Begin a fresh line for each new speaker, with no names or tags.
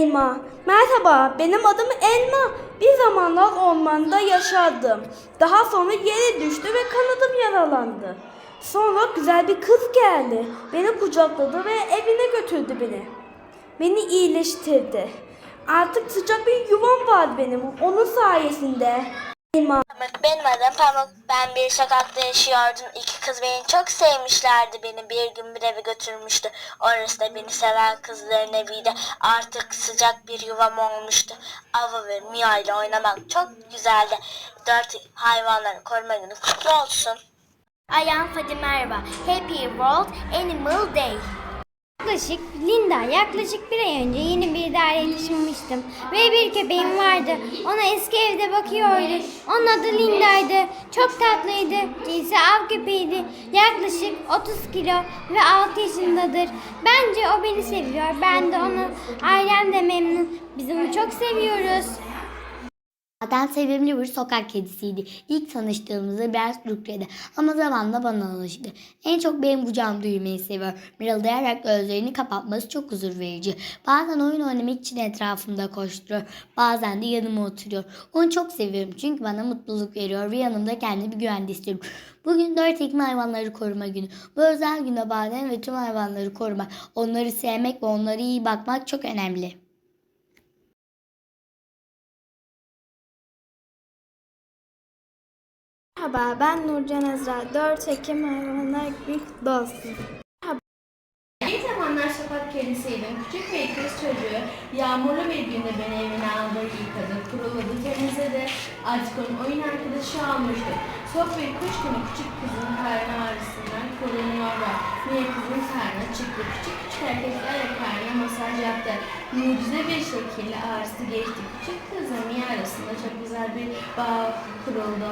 Elma. Merhaba, benim adım Elma. Bir zamanlar ormanda yaşardım. Daha sonra yere düştü ve kanadım yaralandı. Sonra güzel bir kız geldi. Beni kucakladı ve evine götürdü beni. Beni iyileştirdi. Artık sıcak bir yuvam var benim. Onun sayesinde. Elma.
Benim adım Pamuk. Ben bir sokakta yaşıyordum. İki kız beni çok sevmişlerdi. Beni bir gün bir eve götürmüştü. Orası da beni seven kızların eviydi. Artık sıcak bir yuvam olmuştu. Ava ve Mia ile oynamak çok güzeldi. Dört hayvanları koruma günü kutlu olsun. I am Fadi merhaba. Happy World Animal Day.
Yaklaşık Linda yaklaşık bir ay önce yeni bir daireye taşınmıştım ve bir köpeğim vardı. Ona eski evde bakıyordu. Onun adı Linda'ydı. Çok tatlıydı. Cinsi av köpeğiydi. Yaklaşık 30 kilo ve 6 yaşındadır. Bence o beni seviyor. Ben de onu. Ailem de memnun. Biz onu çok seviyoruz.
Zaten sevimli bir sokak kedisiydi. İlk tanıştığımızda biraz ürkedi ama zamanla bana alıştı. En çok benim kucağımda uyumayı seviyor. Mırıldayarak gözlerini kapatması çok huzur verici. Bazen oyun oynamak için etrafımda koşturuyor. Bazen de yanıma oturuyor. Onu çok seviyorum çünkü bana mutluluk veriyor ve yanımda kendimi güvende istiyorum. Bugün 4 Ekim Hayvanları Koruma Günü. Bu özel günde baden ve tüm hayvanları korumak, onları sevmek ve onlara iyi bakmak çok önemli.
Merhaba, ben Nurcan Ezra. 4 Ekim Hayvanlar Günü kutlu olsun.
Bir zamanlar sokak kedisiydim. Küçük bir kız çocuğu yağmurlu bir günde beni evine aldı, yıkadı, kuruladı, temizledi. Artık onun oyun arkadaşı olmuştu. Soğuk bir kuş günü küçük kızın karnı ağrısından korunuyorlar. Mia kızın karnı çıktı. Küçük küçük hareketlerle karnına masaj yaptı. Mucize bir şekilde ağrısı geçti. Küçük kızla Mia arasında çok güzel bir bağ kuruldu.